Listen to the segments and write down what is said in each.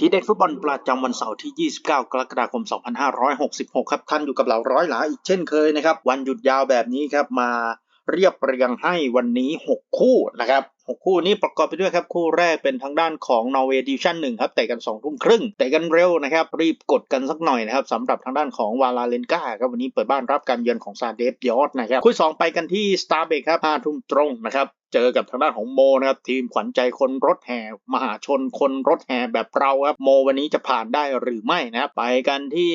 ทีเด็ดฟุตบอลประจำวันเสาร์ที่ 29 กรกฎาคม 2566 ครับ ท่านอยู่กับเราร้อยหลาอีกเช่นเคยนะครับ วันหยุดยาวแบบนี้ครับ มาเรียบเรียงให้วันนี้ 6 คู่นะครับ 6คู่นี้ประกอบไปด้วยครับคู่แรกเป็นทางด้านของนอร์เวย์ดิวชั่นหนึ่งครับเตะกัน2ทุ่มครึ่งเตะกันเร็วนะครับรีบกดกันสักหน่อยนะครับสำหรับทางด้านของวาลาเลนกาครับวันนี้เปิดบ้านรับการเยือนของซาเดฟยอดนะครับคู่สองไปกันที่สตาร์เบกครับ5ทุ่มตรงนะครับเจอกับทางด้านของโมนะครับทีมขวัญใจคนรถแห่มหาชนคนรถแห่แบบเราครับโมวันนี้จะผ่านได้หรือไม่นะครับไปกันที่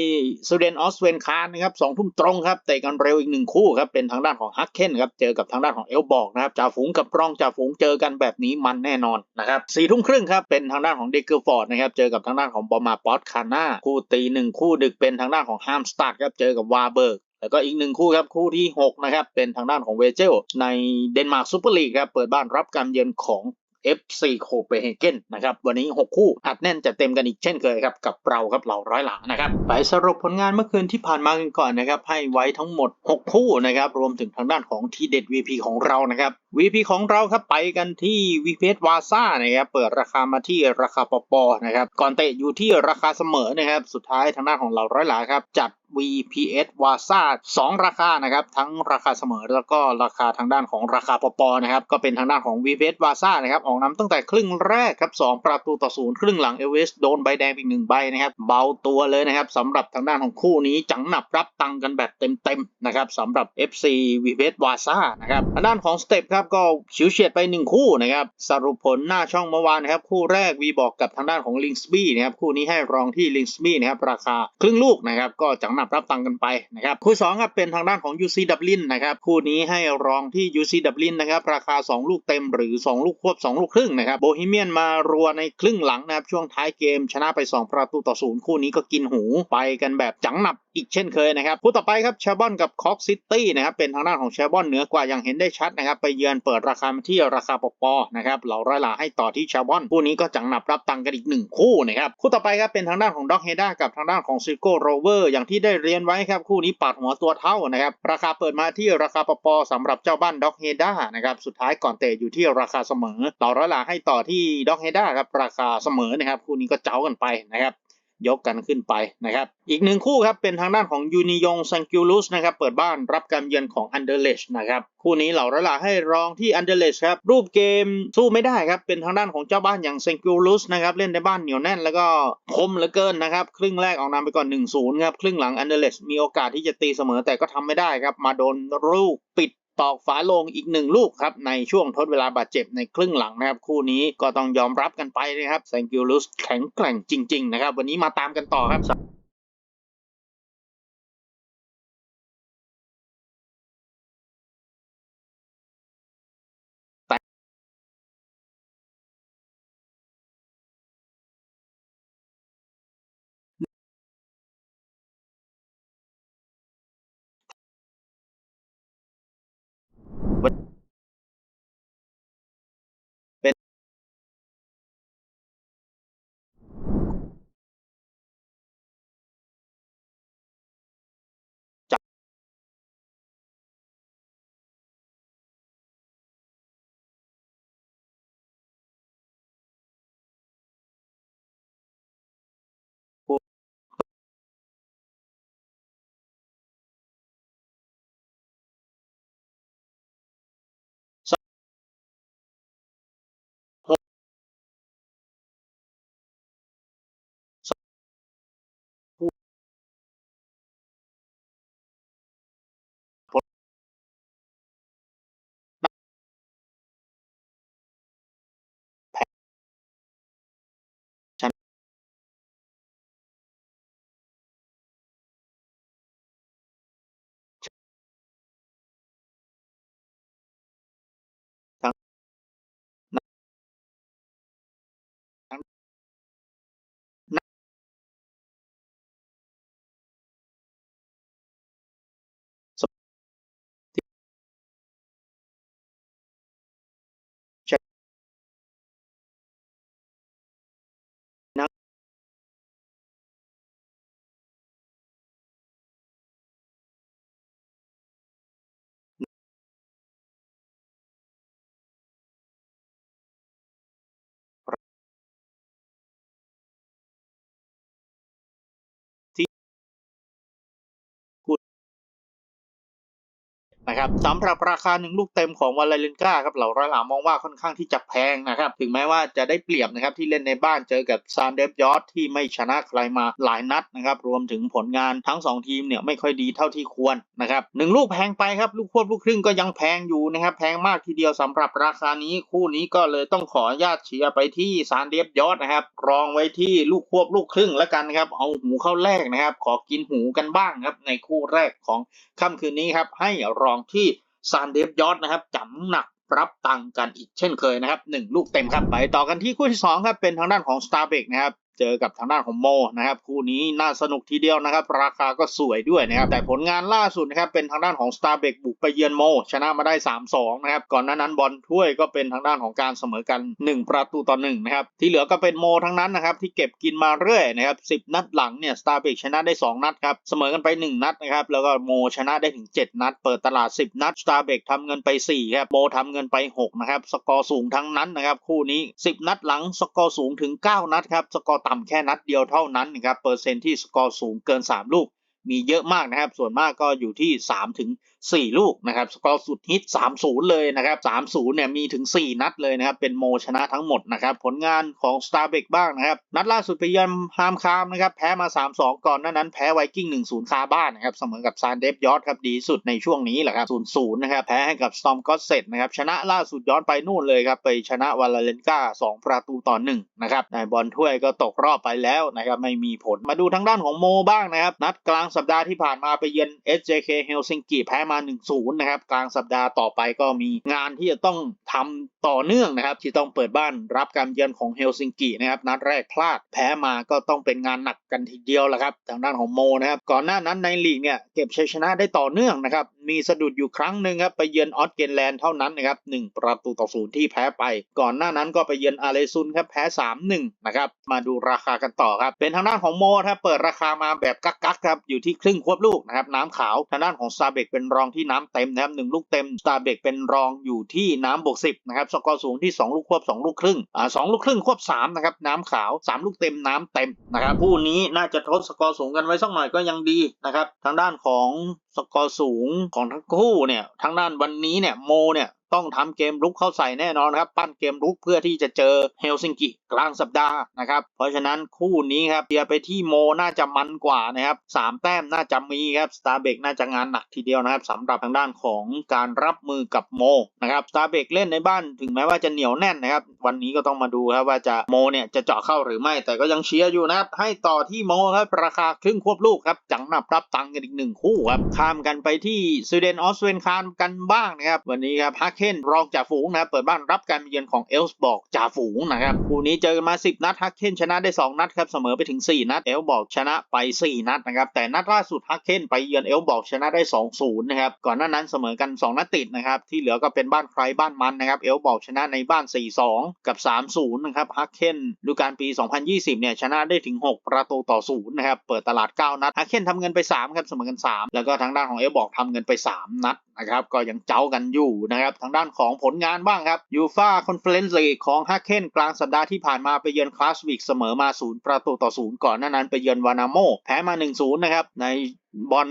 สวีเดนออสเวนคานนะครับสองทุ่มตรงครับเตะกันเร็วอีกหนึ่งคู่ครับเป็นทางด้านของฮักเคนครับเจอกับทางด้านของเอลบอกนะครับจ่าฝูงกับรองจ่าฝูงเจอกันแบบนี้มันแน่นอนนะครับสี่ทุ่มครึ่งครับเป็นทางด้านของเดกเกอร์ฟอร์ดนะครับเจอกับทางด้านของบอมาปอตคาน่าคู่ตีหนึ่งคู่ดึกเป็นทางด้านของฮามสตัดครับเจอกับวาเบิร์กแล้วก็อีกหนึ่งคู่ครับ คู่ที่ 6 นะครับ เป็นทางด้านของเวเจลในเดนมาร์กซูเปอร์ลีกครับ เปิดบ้านรับการเยือนของ FC โคเปนเฮเกนนะครับวันนี้ 6 คู่อัดแน่นจะเต็มกันอีกเช่นเคยครับกับเราครับเหล่าร้อยหลานะครับไปสรุปผลงานเมื่อคืนที่ผ่านมากันก่อนนะครับให้ไว้ทั้งหมด 6 คู่นะครับรวมถึงทางด้านของทีเด็ด VP ของเรานะครับ VP ของเราครับไปกันที่ VPS วาซ่านะครับเปิดราคามาที่ราคาปปนะครับก่อนเตะอยู่ที่ราคาเสมอนะครับสุดท้ายทางด้านของเราร้อยหลาครับจัด VPS วาซ่า2ราคานะครับทั้งราคาเสมอแล้วก็ราคาทางด้านของราคาปปนะครับก็เป็นทางด้านของ VPS วาซ่านะครับออกนำตั้งแต่ครึ่งแรกครับ2ประตูต่อศูนย์ครึ่งหลังเอเวสโดนใบแดงอีกหนึ่งใบนะครับเบาตัวเลยนะครับสำหรับทางด้านของคู่นี้จังหนับรับตังกันแบบเต็มๆนะครับสำหรับ FC VPS วาซ่านะครับทางด้านของสเต็ปครับก็ฉิวเฉียดไป 1 คู่นะครับสรุปผลหน้าช่องเมื่อวานนะครับคู่แรกวีบอกกับทางด้านของลิงส์บี้นะครับคู่นี้ให้รองที่ลิงส์บี้นะครับราคาครึ่งลูกนะครับก็จังหนับรับตังกันไปนะครับคู่2ครับเป็นทางด้านของ UC ดับลินนะครับคู่นี้ให้รองที่ UC ดับลินนะครับราคา 2 ลูกเต็มหรือ 2 ลูกควบ 2 ลูกครึ่งนะครับโบฮีเมียนมารัวในครึ่งหลังนะครับช่วงท้ายเกมชนะไป 2 ประตูต่อศูนย์คู่นี้ก็กินหูไปกันแบบจังหนับ อีกเช่นเคยนะครับคู่ต่อไปครับเชลบอนกับคอกซิตี้นะครับเป็นทางด้านของเชลบอนเหนือกว่าอย่างเห็นได้ชัดนะครับไปเยือนเปิดราคามาที่ราคาปปนะครับเหล่าร้อยหลาให้ต่อที่เชลบอนคู่นี้ก็จังหนับรับตังกันอีกหนึ่งคู่นะครับคู่ต่อไปครับเป็นทางด้านของด็อกเฮด้ากับทางด้านของซิโก้โรเวอร์อย่างที่ได้เรียนไว้ครับคู่นี้ปัดหัวตัวเท่านะครับราคาเปิดมาที่ราคาปปสำหรับเจ้าบ้านด็อกเฮด้านะครับสุดท้ายก่อนเตะอยู่ที่ราคาเสมอเหล่าร้อยหลาให้ต่อที่ด็อกเฮด้าครับราคาเสมอนะครับคู่นี้ก็เจ้ากันไปนะครับ ยกกันขึ้นไปนะครับ อีกหนึ่งคู่ครับเป็นทางด้านของยูนิยงซังกิลุสนะครับเปิดบ้านรับการเยือนของอันเดอร์เลชนะครับคู่นี้เหล่าระลาให้รองที่อันเดอร์เลชครับรูปเกมสู้ไม่ได้ครับเป็นทางด้านของเจ้าบ้านอย่างซังกิลุสนะครับเล่นในบ้านเหนียวแน่นแล้วก็คมเหลือเกินนะครับครึ่งแรกออกนำไปก่อน1-0ครับครึ่งหลังอันเดอร์เลชมีโอกาสที่จะตีเสมอแต่ก็ทำไม่ได้ครับมาโดนลูกปิด ตอกฝาลงอีกหนึ่งลูกครับในช่วงทดเวลาบาดเจ็บในครึ่งหลังนะครับ คู่นี้ก็ต้องยอมรับกันไปนะครับแซงกิลุสแข็งแกร่งจริง ๆ นะครับ วันนี้มาตามกันต่อครับ นะครับสำหรับราคาหนึ่งลูกเต็มของวาเลนกาครับเหล่าร้อยหลามองว่าค่อนข้างที่จะแพงนะครับถึงแม้ว่าจะได้เปรียบนะครับที่เล่นในบ้านเจอกับซานเดฟยอร์ดที่ไม่ชนะใครมาหลายนัดนะครับรวมถึงผลงานทั้ง 2 ทีมเนี่ยไม่ค่อยดีเท่าที่ควรนะครับหนึ่งลูกแพงไปครับลูกควบลูกครึ่งก็ยังแพงอยู่นะครับแพงมากทีเดียวสำหรับราคานี้คู่นี้ก็เลยต้องขออนุญาตเชียร์ไปที่ซานเดฟยอร์ดนะครับรองไว้ที่ลูกควบลูกครึ่งแล้วกันนะครับเอาหูเข้าแรกนะครับ ขอกินหูกันบ้างครับในคู่แรกของค่ำคืนนี้ครับให้รองที่ซานเดฟยอดนะครับจำหนักรับตังกันอีกเช่นเคยนะครับหนึ่งลูกเต็มครับไปต่อกันที่คู่ที่สองครับเป็นทางด้านของ s t a r b a k นะครับ เจอกับทางด้านของโมนะครับ คู่นี้น่าสนุกทีเดียวนะครับ ราคาก็สวยด้วยนะครับ แต่ผลงานล่าสุดนะครับ เป็นทางด้านของ s t a r b a k บุกไปเยือนโม ชนะมาได้ 3-2 นะครับ ก่อนหน้านั้นบอลถ้วยก็เป็นทางด้านของการเสมอกัน 1 ประตูต่อ1นะครับ ที่เหลือก็เป็นโมทั้งนั้นนะครับ ที่เก็บกินมาเรื่อยนะครับ 10 นัดหลังเนี่ย s t a r b a k ชนะได้ 2 นัดครับ เสมอกันไป 1 นัดนะครับ แล้วก็โมชนะได้ถึง 7 นัด เปิดตลาด 10 นัด s t a r b a k ทำเงินไป4ครับ โมทำเงินไป6นะครับ สกอร์สูงทั้งนั้นนะครับ คู่นี้ 10 นัดหลัง สกอร์สูงถึง 9 นัดครับ สกอร์ต่ำแค่นัดเดียวเท่านั้นนะครับเปอร์เซ็นต์ที่สกอร์สูงเกิน 3 ลูกมีเยอะมากนะครับ ส่วนมากก็อยู่ที่3ถึง 4 ลูกนะครับสกอร์สุดฮิต 3-0 เลยนะครับ 3-0 เนี่ยมีถึง 4 นัดเลยนะครับ เป็นโมชนะทั้งหมดนะครับ ผลงานของ s t a r b a k บ้างนะครับ นัดล่าสุดไปเยือนฮามคามนะครับ แพ้มา 3-2 ก่อนหน้านั้นแพ้ไวกิ้ง 1-0 คาบ้านนะครับเสมอกับซานเดฟยอร์ดครับ ดีสุดในช่วงนี้แหละครับ 0-0 นะครับ แพ้ให้กับสตอมก็เสร็จนะครับ ชนะล่าสุดย้อนไปนู่นเลยครับ ไปชนะวาลาเลนกา2 ประตูต่อ1นะครับในบอลถ้วยก็ตกรอบไปแล้วนะครับ ไม่มีผล มาดูทางด้านของโมบ้างนะครับ นัดกลางสัปดาห์ที่ผ่านมาไปเยือน SJK เฮลซิงกิแพ้มา1-0 นะครับ กลางสัปดาห์ต่อไปก็มีงานที่จะต้องทำต่อเนื่องนะครับ ที่ต้องเปิดบ้านรับการเยือนของเฮลซิงกินะครับ นัดแรกพลาดแพ้มาก็ต้องเป็นงานหนักกันทีเดียวแหละครับ ทางด้านของโมนะครับ ก่อนหน้านั้นในลีกเนี่ยเก็บชัยชนะได้ต่อเนื่องนะครับ มีสะดุดอยู่ครั้งหนึ่งครับไปเยือนออสเกนแลนด์เท่านั้นนะครับหนึ่งประตูต่อศูนย์ที่แพ้ไป ก่อนหน้านั้นก็ไปเยือนอาเลซุนครับแพ้ 3-1 นะครับ มาดูราคากันต่อครับ เป็นทางด้านของโมถ้าเปิดราคามาแบบกักๆครับอยู่ที่ครึ่งควบลูกนะครับน้ำขาวทางด้านของซาเบกเป็นรองที่น้ำเต็มนะครับหนึ่งลูกเต็มซาเบกเป็นรองอยู่ที่น้ำบวกสิบนะครับสกอร์สูงที่ 2 ลูกควบ 2 ลูกครึ่งอ่าสลูกครึ่งควบ3นะครับน้ำขาว 3 ลูกเต็มน้ำเต็มนะครับคู่นี้น่าจะทดสกอร์สูงกันไว้สักหน่อยก็ยังดีนะครับทางด้านของ สกอร์สูงของทั้งคู่เนี่ยทางด้านวันนี้เนี่ยโมเนี่ย ต้องทำเกมรุกเข้าใส่แน่นอนครับ ปั้นเกมรุกเพื่อที่จะเจอเฮลซิงกิกลางสัปดาห์นะครับ เพราะฉะนั้นคู่นี้ครับเดียไปที่โมน่าจะมันกว่านะครับสามแต้มน่าจะมีครับสตาร์เบกน่าจะงานหนักทีเดียวนะครับสำหรับทางด้านของการรับมือกับโมนะครับสตาร์เบกเล่นในบ้านถึงแม้ว่าจะเหนียวแน่นนะครับ วันนี้ก็ต้องมาดูครับว่าจะโมเนี่ยจะเจาะเข้าหรือไม่ แต่ก็ยังเชียร์อยู่นะครับ ให้ต่อที่โมครับราคาครึ่งควบลูกครับจังหนับรับตังกันอีกหนึ่งคู่ครับข้ามกันไปที่สวีเดนออสเวนคานกันบ้างนะครับวันนี้ครับฮักเคนรองจ่าฝูงนะครับเปิดบ้านรับการเยือนของเอลส์บอกจ่าฝูงนะครับคู่นี้เจอกันมา 10 นัดฮักเคนชนะได้ 2 นัดครับเสมอไปถึง 4 นัดเอลบอกชนะไป 4 นัดนะครับแต่นัดล่าสุดฮักเคนไปเยือนเอลบอกชนะได้ 2-0 นะครับก่อนหน้านั้นเสมอกัน 2 นัดติดนะครับที่เหลือก็เป็นบ้านใครบ้านมันนะครับเอลบอกชนะในบ้าน 4-2 กับ 3-0 นะครับฮักเคนดูการปี 2020 เนี่ยชนะได้ถึง 6 ประตูต่อ 0 นะครับเปิดตลาด 9 นัดฮักเคนทำเงินไป 3 ครับเสมอกัน 3 แล้วก็ทางด้านของเอลบอกทำเงินไป 3 นัดนะครับก็ยังเจ้ากันอยู่นะครับทางด้านของผลงานบ้างครับยูฟาคอนเฟลเรนซ์ลีกของฮักเคนกลางสัปดาห์ที่ผ่านมาไปเยือนคลาสวิกเสมอมา 0 ประตูต่อ 0 ก่อนหน้านั้นไปเยือนวานาโมแพ้มา 1-0 นะครับใน บอล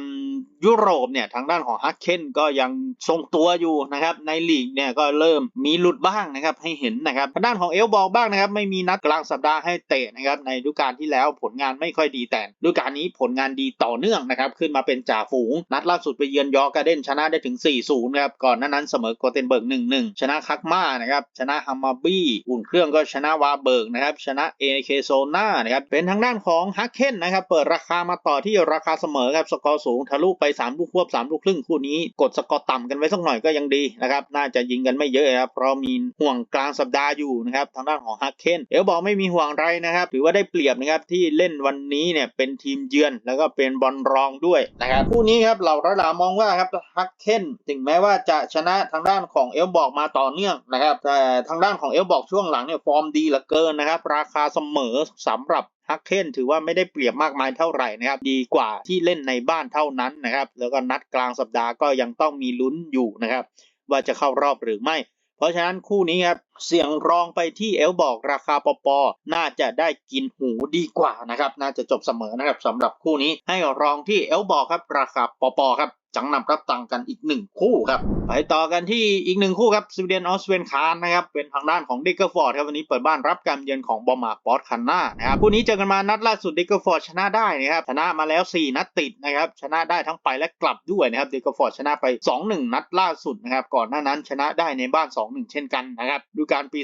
ยุโรปเนี่ยทางด้านของฮักเคนก็ยังทรงตัวอยู่นะครับในลีกเนี่ยก็เริ่มมีหลุดบ้างนะครับให้เห็นนะครับทางด้านของเอลบอกบ้างนะครับไม่มีนัดกลางสัปดาห์ให้เตะนะครับในฤดูกาลที่แล้วผลงานไม่ค่อยดีแต่ฤดูกาลนี้ผลงานดีต่อเนื่องนะครับขึ้นมาเป็นจ่าฝูง นัดล่าสุดไปเยือนยอร์กาเดนชนะได้ถึง 4-0ครับก่อนหน้านั้นเสมอโกเทนเบิร์ก 1-1 ชนะคักมานะครับชนะฮัมมาบี้อุ่นเครื่องก็ชนะวาเบิร์กนะครับชนะเอเคโซนานะครับเป็นทางด้านของฮักเคนนะครับเปิดราคามาต่อที่ราคาเสมอครับสกอร์สูงทะลุไป 3 ลูกควบ 3 ลูกครึ่งคู่นี้ กดสกอร์ต่ำกันไว้สักหน่อยก็ยังดีนะครับน่าจะยิงกันไม่เยอะครับเพราะมีห่วงกลางสัปดาห์อยู่นะครับทางด้านของฮักเคนเอลบอกไม่มีห่วงไรนะครับถือว่าได้เปรียบนะครับที่เล่นวันนี้เนี่ยเป็นทีมเยือน แล้วก็เป็นบอลรองด้วยนะครับคู่นี้ครับเราระดามองว่าครับฮักเคนถึงแม้ว่าจะชนะทางด้านของเอลบอกมาต่อเนื่องนะครับแต่ทางด้านของเอลบอกช่วงหลังเนี่ยฟอร์มดีเหลือเกินนะครับราคาเสมอสำหรับฮักเคนถือว่าไม่ได้เปรียบมากมายเท่าไหร่นะครับดีกว่าที่เล่นในบ้านเท่านั้นนะครับแล้วก็นัดกลางสัปดาห์ก็ยังต้องมีลุ้นอยู่นะครับว่าจะเข้ารอบหรือไม่ เพราะฉะนั้นคู่นี้ครับ เสียงรองไปที่เอลบอกราคาปอปอน่าจะได้กินหูดีกว่านะครับ น่าจะจบเสมอนะครับสำหรับคู่นี้ให้รองที่เอลบอกครับ ราคาปอปอครับจังนำรับตังกันอีกหนึ่งคู่ครับ ไปต่อกันที่อีกหนึ่งคู่ครับสวีเดนออสเวนคานนะครับ เป็นทางด้านของดิกเกอร์ฟอร์ดครับวันนี้เปิดบ้านรับการเยือนของบอมาปอสคันนานะครับคู่นี้เจอกันมานัดล่าสุดดิกเกอร์ฟอร์ดชนะได้นะครับชนะมาแล้ว 4 นัดติดนะครับชนะได้ทั้งไปและกลับด้วยนะครับดิกเกอร์ฟอร์ดชนะไป 2-1 นัดล่าสุดนะครับก่อนหน้านั้นชนะได้ในบ้าน 2-1 เช่นกันนะครับดูการปี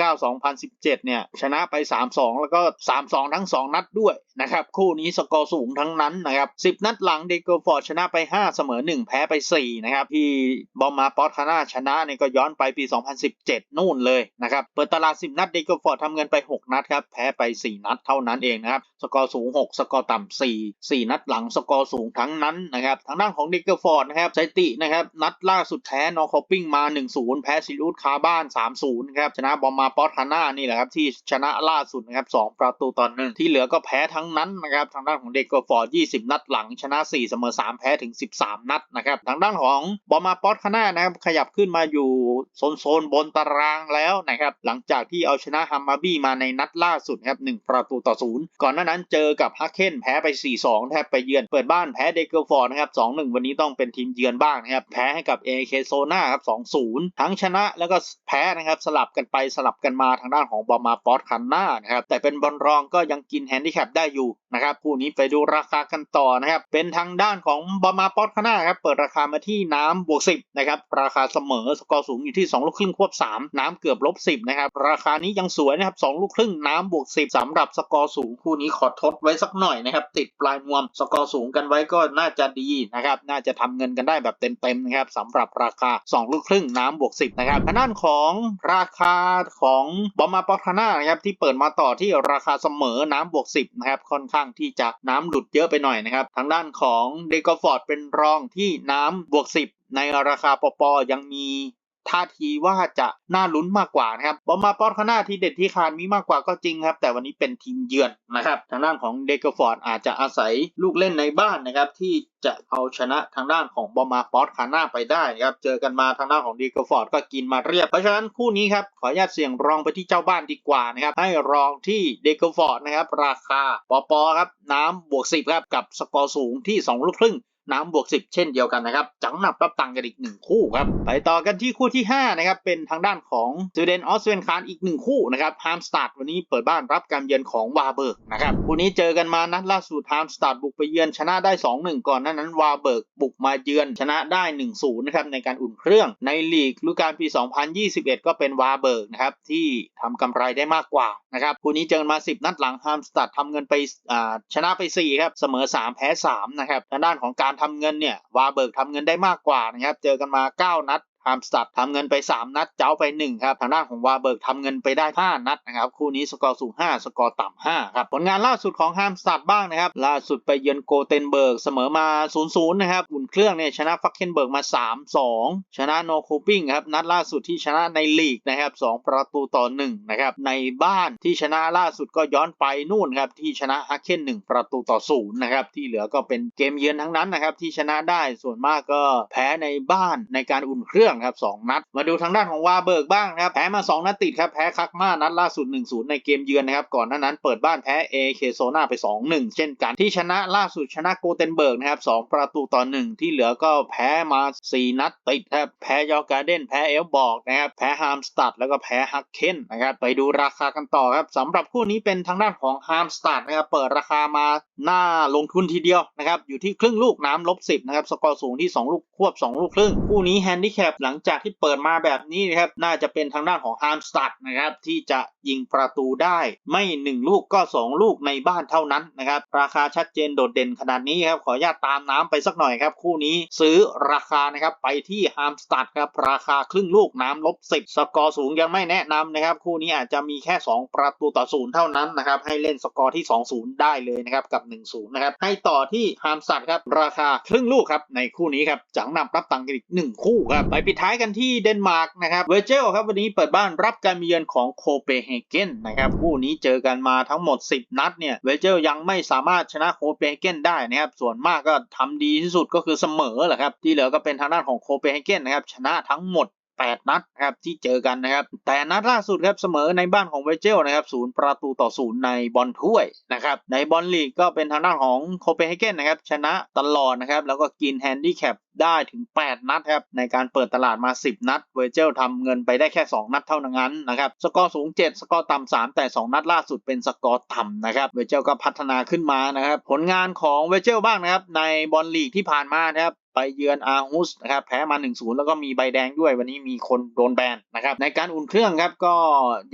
2019-2017 เนี่ย ชนะไป 3-2 แล้วก็ 3-2 ทั้ง 2 นัดด้วยนะครับ คู่นี้สกอร์สูงทั้งนั้นนะครับ 10 นัดหลังเดิกเกอร์ฟอร์ดชนะไป 5 เสมอ 1 แพ้ไป 4 นะครับ ที่บอมมาปอสคาน่าชนะเนี่ยก็ย้อนไปปี 2017 นู่นเลยนะครับ เปิดตลาด 10 นัดเดิกเกอร์ฟอร์ดทำเงินไป 6 นัดครับ แพ้ไป 4 นัดเท่านั้นเองนะครับ สกอร์สูง 6 สกอร์ต่ำ4 4 นัดหลังสกอร์สูงทั้งนั้นนะครับ ทางด้านของเดิกเกอร์ฟอร์ดนะครับสถิตินะครับ นัดล่าสุดแพ้นอร์คอปปิ้งมา 1-0 แพ้ซิลูดคาบ้าน 3-0ครับชนะบอมมาปอสคาน่านี่แหละครับที่ชนะล่าสุดนะครับ2ประตูต่อหนึ่งที่เหลือก็แพ้ทั้งนั้นนะครับทางด้านของเด็กเกอร์ฟอร์ด20 นัดหลังชนะ4เสมอ3แพ้ถึง 13 นัดนะครับทางด้านของบอมมาปอสคาน่านะครับขยับขึ้นมาอยู่โซนโซนบนตารางแล้วนะครับหลังจากที่เอาชนะฮัมมาบี้มาในนัดล่าสุดครับ1ประตูต่อ0ก่อนหน้านั้นเจอกับฮักเคนแพ้ไป 4-2แทบไปเยือนเปิดบ้านแพ้เด็กเกอร์ฟอร์ดนะครับ2-1 วันนี้ต้องเป็นทีมเยือนบ้างนะครับแพ้ให้กับ AK โซนาครับ2-0 ทั้งชนะแล้วก็แพ้นะครับสลับกันไปสลับกันมาทางด้านของบอมมาปอสคันหน้านะครับแต่เป็นบอลรองก็ยังกินแฮนดิแคปได้อยู่นะครับคู่นี้ไปดูราคากันต่อนะครับเป็นทางด้านของบอมมาปอสคันหน้าครับเปิดราคามาที่น้ำบวก10นะครับราคาเสมอสกอร์สูงอยู่ที่ 2 ลูกครึ่งควบ 3 น้ำเกือบลบ10นะครับราคานี้ยังสวยนะครับ2ลูกครึ่งน้ำบวก10สำหรับสกอร์สูงคู่นี้ขอทดไว้สักหน่อยนะครับติดปลายนวมสกอร์สูงกันไว้ก็น่าจะดีนะครับน่าจะทำเงินกันได้แบบเต็มๆนะครับสำหรับราคา 2 ลูกครึ่งน้ำบวก10นะครับทางด้านของราคาของบอมมาปอทาน่านะครับที่เปิดมาต่อที่ราคาเสมอน้ำบวก 10 นะครับ ค่อนข้างที่จะน้ำหลุดเยอะไปหน่อยนะครับ ทางด้านของเดกฟอร์ดเป็นรองที่น้ำบวก 10 ในราคาปปอยังมี ท่าทีว่าจะน่าลุ้นมากกว่านะครับบอมมาปอตคาน่าที่เด็ดที่คานมีมากกว่าก็จริงครับ แต่วันนี้เป็นทีมเยือนนะครับทางด้านของเดกฟอร์ดอาจจะอาศัยลูกเล่นในบ้านนะครับที่จะเอาชนะทางด้านของบอมมาปอตคาน่าไปได้นะครับเจอกันมาทางด้านของเดกฟอร์ดก็กินมาเรียบ เพราะฉะนั้นคู่นี้ครับขออนุญาตเสี่ยงรองไปที่เจ้าบ้านดีกว่านะครับให้รองที่เดกฟอร์ดนะครับราคาปอปอครับน้ำบวก10ครับกับสกอร์สูงที่2ลูกครึ่ง น้ำบวก10เช่นเดียวกันนะครับจังหนับรับตังค์กันอีกหนึ่งคู่ครับไปต่อกันที่คู่ที่5นะครับเป็นทางด้านของสวีเดนออสเวนคานอีกหนึ่งคู่นะครับฮามสตัดวันนี้เปิดบ้านรับการเยือนของวาเบิร์กนะครับคู่นี้เจอกันมานัดล่าสุดฮามสตัดบุกไปเยือนชนะได้ 2-1 ก่อนหน้านั้นวาเบิร์กบุกมาเยือนชนะได้ 1-0นะครับในการอุ่นเครื่องในลีกฤดูกาลปี 2021 ก็เป็นวาเบิร์กนะครับที่ทำกำไรได้มากกว่านะครับคู่นี้เจอกันมา 10 นัดหลังฮามสตัดทำเงินไปชนะไป4ครับเสมอ 3 แพ้3นะครับทางด้านของการทำเงินเนี่ยวาเบิร์กทำเงินได้มากกว่านะครับ เจอกันมา 9 นัด ฮามสตัดทำเงินไป 3 นัด เจ้าไป 1 ครับ ทางด้านของวาเบิร์กทำเงินไปได้ 5 นัดนะครับ คู่นี้สกอร์สูง 5 สกอร์ต่ำ 5 ครับ ผลงานล่าสุดของฮามสตัดบ้างนะครับ ล่าสุดไปเยือนโกเทนเบิร์กเสมอมา 0-0 นะครับ อุ่นเครื่องเนี่ยชนะฟักเคนเบิร์กมา 3-2 ชนะโนคูปิ้งครับ นัดล่าสุดที่ชนะในลีกนะครับ 2 ประตูต่อ 1 นะครับ ในบ้านที่ชนะล่าสุดก็ย้อนไปนู่นครับที่ชนะฮักเคน1 ประตูต่อ 0 นะครับ ที่เหลือก็เป็นเกมเยือนทั้งนั้นนะครับที่ชนะได้ส่วนมากก็แพ้ในบ้านในการอุ่นเครื่องครับ 2 นัด มาดูทางด้านของวาเบิร์กบ้างนะครับ แพ้มา 2 นัดติดครับ แพ้คักมานัดล่าสุด 1-0 ในเกมเยือนนะครับ ก่อนหน้านั้นเปิดบ้านแพ้เอเคโซนาไป 2-1 เช่นกัน ที่ชนะล่าสุดชนะโกเทนเบิร์กนะครับ 2 ประตูต่อ 1 ที่เหลือก็แพ้มา 4 นัดติดครับแพ้ยอร์การ์เดนแพ้เอลบอกนะครับแพ้ฮามสตัดแล้วก็แพ้ฮักเคนนะครับไปดูราคากันต่อครับสำหรับคู่นี้เป็นทางด้านของฮามสตัดนะครับเปิดราคามาหน่าลงทุนทีเดียวนะครับอยู่ที่ครึ่งลูกน้ำลบ10นะครับสกอร์สูงที่ 2 ลูกควบ 2 ลูกครึ่ง คู่นี้แฮนดิแคปหลังจากที่เปิดมาแบบนี้นะครับน่าจะเป็นทางด้านของฮามสตัดนะครับที่จะยิงประตูได้ไม่ 1 ลูกก็ 2 ลูกในบ้านเท่านั้นนะครับราคาชัดเจนโดดเด่นขนาดนี้ครับขออนุญาตตามน้ำไปสักหน่อยครับ คู่นี้ซื้อราคานะครับไปที่ฮามสตัดครับราคาครึ่งลูกน้ำลบ10 สกอร์สูงยังไม่แนะนำนะครับคู่นี้อาจจะมีแค่ 2 ประตูต่อศูนย์เท่านั้นนะครับให้เล่นสกอร์ที่ 2-0 ได้เลยนะครับกับ 1-0 นะครับให้ต่อที่ฮามสตัดครับราคาครึ่งลูกครับในคู่นี้ครับจังนำรับตังค์กันอีก 1 คู่ครับไปปิดท้ายกันที่เดนมาร์กนะครับเวเจลครับวันนี้เปิดบ้านรับการมาเยือนของโคเปนเฮเกนนะครับคู่นี้เจอกันมาทั้งหมด 10 นัดเนี่ยเวเจลยังไม่สามารถชนะโคเปนเฮเกนได้นะครับส่วนมากก็ทำดีที่สุดก็คือเสมอแหละครับที่เหลือก็เป็นทางด้านของโคเปนเฮเกนนะครับชนะทั้งหมด8 นัดครับที่เจอกันนะครับ แต่นัดล่าสุดครับเสมอในบ้านของเวเจลนะครับศูนย์ประตูต่อศูนย์ในบอลถ้วยนะครับในบอลลีกก็เป็นทางด้านของโคเปนเฮเกนนะครับชนะตลอดนะครับแล้วก็กินแฮนดิแคป ได้ถึง 8 นัดครับในการเปิดตลาดมา 10 นัด เวเจลทำเงินไปได้แค่ 2 นัดเท่านั้นนะครับสกอร์สูง 7 สกอร์ต่ำ3แต่ 2 นัดล่าสุดเป็นสกอร์ต่ำนะครับเวเจลก็พัฒนาขึ้นมานะครับผลงานของเวเจลบ้างนะครับในบอลลีกที่ผ่านมานะครับไปเยือนอาฮุสนะครับแพ้มา 1-0 แล้วก็มีใบแดงด้วยวันนี้มีคนโดนแบนนะครับในการอุ่นเครื่องครับก็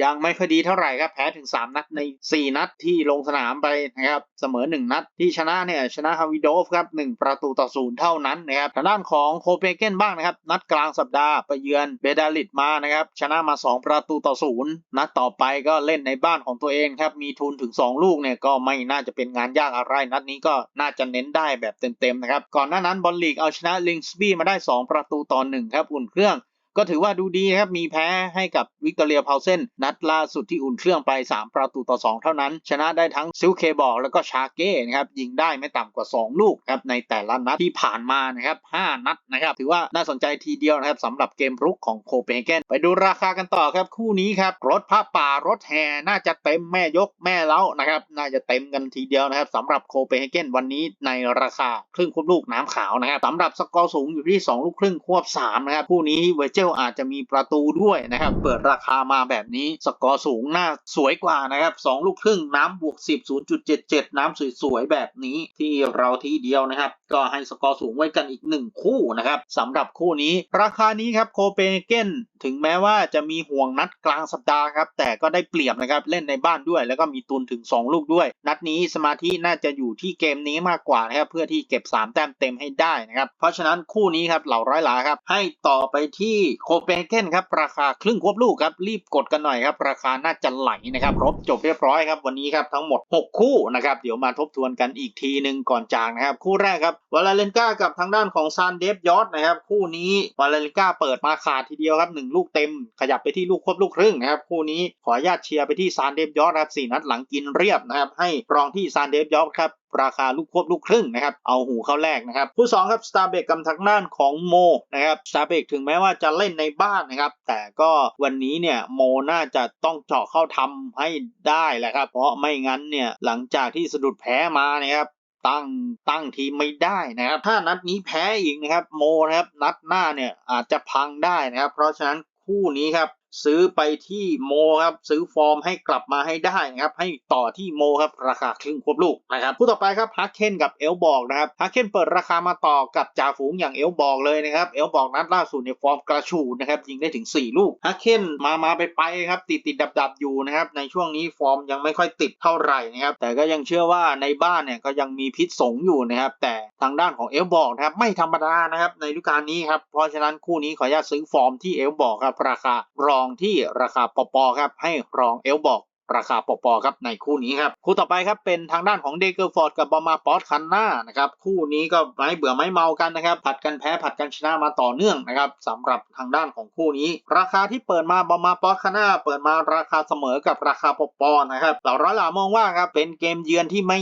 ยังไม่ค่อยดีเท่าไหร่ครับแพ้ถึง 3 นัดใน 4 นัดที่ลงสนามไปนะครับเสมอ 1 นัดที่ชนะเนี่ยชนะฮาวิโดฟครับ1ประตูต่อศูนย์เท่านั้นนะครับทางด้านานของโคเปนเกนบ้างนะครับ นัดกลางสัปดาห์ไปเยือนเบดาลิดมานะครับชนะมา 2 ประตูต่อศูนย์นัดต่อไปก็เล่นในบ้านของตัวเองครับมีทุนถึง 2 ลูกเนี่ยก็ไม่น่าจะเป็นงานยากอะไร นัดนี้ก็น่าจะเน้นได้แบบเต็มๆนะครับก่อนหน้านั้นบอลลีกเอาชนะลิงสบีมาได้ 2 ประตูต่อ1ครับอุ่นเครื่อง ก็ถือว่าดูดีนะครับ มีแพ้ให้กับวิกตอเรียพาวเซนนัดล่าสุดที่อุ่นเครื่องไป 3 ประตูต่อ 2 เท่านั้น ชนะได้ทั้งซิลเคบอกแล้วก็ชาเก้นะครับ ยิงได้ไม่ต่ำกว่า 2 ลูกครับในแต่ละนัดที่ผ่านมานะครับ 5 นัดนะครับ ถือว่าน่าสนใจทีเดียวนะครับสำหรับเกมรุกของโคเปนเฮเกนไปดูราคากันต่อครับคู่นี้ครับรถผ้าป่ารถแห่น่าจะเต็มแม่ยกแม่เล้านะครับน่าจะเต็มกันทีเดียวนะครับสำหรับโคเปนเฮเกนวันนี้ในราคาครึ่งควบลูกน้ำขาวนะครับสำหรับสกอร์สูงอยู่ที่ 2 ลูกครึ่งควบ3นะครับคู่นี้เวเจลอาจจะมีประตูด้วยนะครับ เปิดราคามาแบบนี้ สกอร์สูงน่าสวยกว่านะครับ 2 ลูกครึ่งน้ำบวก 10 0.77 น้ำสวยๆ แบบนี้ที่เราทีเดียวนะครับ ก็ให้สกอร์สูงไว้กันอีก 1 คู่นะครับสำหรับคู่นี้ ราคานี้ครับโคเปนเกนถึงแม้ว่าจะมีห่วงนัดกลางสัปดาห์ครับแต่ก็ได้เปรียบนะครับเล่นในบ้านด้วย แล้วก็มีตุนถึง 2 ลูกด้วย นัดนี้สมาธิน่าจะอยู่ที่เกมนี้มากกว่านะครับเพื่อที่เก็บ 3 แต้มเต็มให้ได้นะครับเพราะฉะนั้นคู่นี้ครับเหล่าร้อยหลาครับให้ต่อไปที่โคเปนเกนครับราคาครึ่งควบลูกครับรีบกดกันหน่อยครับราคาน่าจะไหลนะครับครบจบเรียบร้อยครับวันนี้ครับทั้งหมด 6 คู่นะครับเดี๋ยวมาทบทวนกันอีกทีหนึ่งก่อนจากนะครับคู่แรกครับวาเลนกากับทางด้านของซานเดฟยอดนะครับ คู่นี้วาเลนกาเปิดมาขาดทีเดียวครับหนึ่งลูกเต็ม ขยับไปที่ลูกควบลูกครึ่งนะครับ คู่นี้ขออนุญาตเชียร์ไปที่ซานเดฟยอดครับสี่นัดหลังกินเรียบนะครับ ให้รองที่ซานเดฟยอดครับราคาลูกควบลูกครึ่งนะครับเอาหูเข้าแรกนะครับคู่2ครับสตาร์เบกกับทางด้านของโมนะครับสตาร์เบกถึงแม้ว่าจะเล่นในบ้านนะครับ แต่ก็วันนี้เนี่ยโมน่าจะต้องเจาะเข้าทำให้ได้แหละครับ เพราะไม่งั้นเนี่ยหลังจากที่สะดุดแพ้มานะครับ ตั้งตั้งทีไม่ได้นะครับ ถ้านัดนี้แพ้อีกนะครับโมนะครับนัดหน้าเนี่ยอาจจะพังได้นะครับ เพราะฉะนั้นคู่นี้ครับ ซื้อไปที่โมครับซื้อฟอร์มให้กลับมาให้ได้นะครับให้ต่อที่โมครับราคาครึ่งควบลูกนะครับผู้ต่อไปครับฮักเคนกับเอลบอกนะครับฮักเคนเปิดราคามาต่อกับจ่าฝูงอย่างเอลบอกเลยนะครับเอลบอกนัดล่าสุดในฟอร์มกระชูดนะครับยิงได้ถึง 4 ลูกฮักเคนมามาไปไปครับติดติดดับดับอยู่นะครับในช่วงนี้ฟอร์มยังไม่ค่อยติดเท่าไหร่นะครับแต่ก็ยังเชื่อว่าในบ้านเนี่ยก็ยังมีพิษสงอยู่นะครับแต่ทางด้านของเอลบอกนะครับไม่ธรรมดานะครับในฤดูกาลนี้ครับเพราะฉะนั้นคู่นี้ขออนุญาตซื้อฟอร์มที่เอลบอกครับราคารององที่ราคาปปครับให้รองเอลบอกราคาปปครับในคู่นี้ครับคู่ต่อไปครับเป็นทางด้านของเดเกอร์ฟอร์ดกับบอมาปอสคันนานะครับคู่นี้ก็ไม่เบื่อไม่เมากันนะครับผัดกันแพ้ผัดกันชนะมาต่อเนื่องนะครับสำหรับทางด้านของคู่นี้ ราคาที่เปิดมาบอมาปอสคันนาเปิดมาราคาเสมอกับราคาปปนะครับเหล่าร้อยหลามองว่าครับเป็นเกมเยือนที่ไม่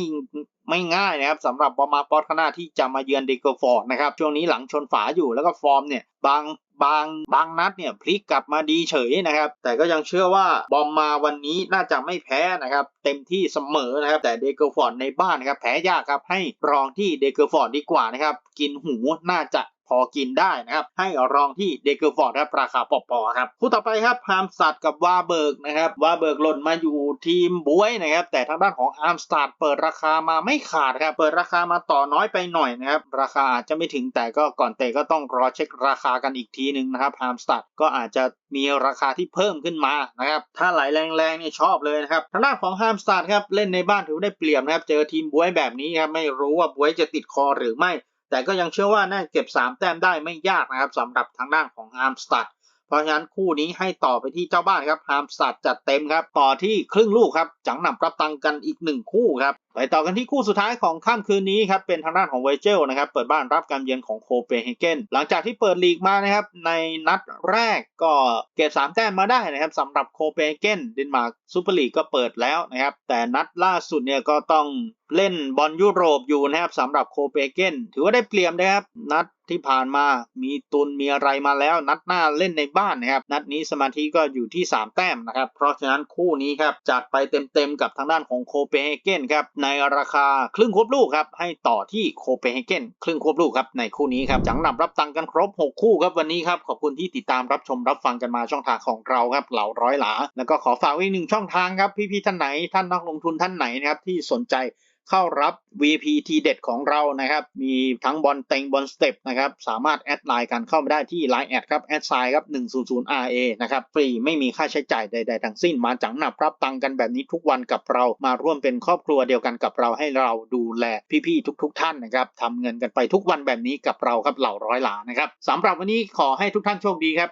ไม่ง่ายนะครับสำหรับบอมาปอสคานาที่จะมาเยือนเดเกอร์ฟอร์ดนะครับช่วงนี้หลังชนฝาอยู่แล้วก็ฟอร์มเนี่ยบาง บางบางนัดเนี่ยพลิกกลับมาดีเฉยนะครับ แต่ก็ยังเชื่อว่าบอมมาวันนี้น่าจะไม่แพ้นะครับ เต็มที่เสมอนะครับ แต่เดเกอร์ฟอร์ดในบ้านนะครับ แพ้ยากครับให้รองที่เดเกอร์ฟอร์ดดีกว่านะครับ กินหูน่าจะ อกินได้นะครับ ให้รองที่เดเกอร์ฟอร์ดครับราคาปอๆครับคู่ต่อไปครับฮามสตัดกับวาเบิร์กนะครับวาเบิร์กหล่นมาอยู่ทีมบวยนะครับ แต่ทางด้านของอาร์มสตัดเปิดราคามาไม่ขาดครับเปิดราคามาต่อน้อยไปหน่อยนะครับราคาอาจจะไม่ถึงแต่ก็ก่อนเตะก็ต้องรอเช็คราคากันอีกทีหนึ่งนะครับฮามสตัดก็อาจจะมีราคาที่เพิ่มขึ้นมานะครับถ้าไหลแรงๆนี่ชอบเลยนะครับทางด้านของฮามสตัดครับเล่นในบ้านถือได้เปรียบนะครับเจอทีมบวยแบบนี้ครับไม่รู้ว่าบวยจะติดคอหรือไม่ แต่ก็ยังเชื่อว่าน่าเก็บ 3 แต้มได้ไม่ยากนะครับสำหรับทางด้านของอาร์มสตัดเพราะฉะนั้นคู่นี้ให้ต่อไปที่เจ้าบ้านครับอาร์มสตัดจัดเต็มครับ ต่อที่ครึ่งลูกครับ จังหนำรับตังกันอีก 1 คู่ครับไปต่อกันที่คู่สุดท้ายของค่ำคืนนี้ครับเป็นทางด้านของเวเจลนะครับเปิดบ้านรับการเยือนของโคเปนเฮเกนหลังจากที่เปิดลีกมานะครับในนัดแรกก็เก็บ3แต้มมาได้นะครับสำหรับโคเปนเฮเกนเดนมาร์กซูเปอร์ลีกก็เปิดแล้วนะครับแต่นัดล่าสุดเนี่ยก็ต้องเล่นบอลยุโรปอยู่นะครับสำหรับโคเปนเฮเกนถือว่าได้เปรียบนะครับนัดที่ผ่านมามีตุนมีอะไรมาแล้ว นัดหน้าเล่นในบ้านนะครับ นัดนี้สมาธิก็อยู่ที่ 3 แต้มนะครับ เพราะฉะนั้นคู่นี้ครับจัดไปเต็มๆกับทางด้านของโคเปนเฮเกนครับในราคาครึ่งควบลูกครับให้ต่อที่โคเปนเฮเกนครึ่งควบลูกครับในคู่นี้ครับจังหนำรับตังกันครบ 6 คู่ครับวันนี้ครับขอบคุณที่ติดตามรับชมรับฟังกันมาช่องทางของเราครับเหล่าร้อยหลา แล้วก็ขอฝากไว้อีกหนึ่งช่องทางครับพี่ๆท่านไหนท่านนักลงทุนท่านไหนนะครับที่สนใจ เข้ารับ VIP ทีเด็ดของเรานะครับ มีทั้งบอลเต็งบอลสเต็ปนะครับ สามารถแอดไลน์กันเข้ามาได้ที่ Line แอดครับแอดไซน์ครับ 100 RA นะครับ ฟรีไม่มีค่าใช้จ่ายใด ๆ ทั้งสิ้น มาจังหนับรับตังกันแบบนี้ทุกวันกับเรา มาร่วมเป็นครอบครัวเดียวกันกับเราให้เราดูแลพี่ๆทุก ๆ ท่านนะครับทำเงินกันไปทุกวันแบบนี้กับเราครับเหล่าร้อยหลานะครับสำหรับวันนี้ขอให้ทุกท่านโชคดีครับ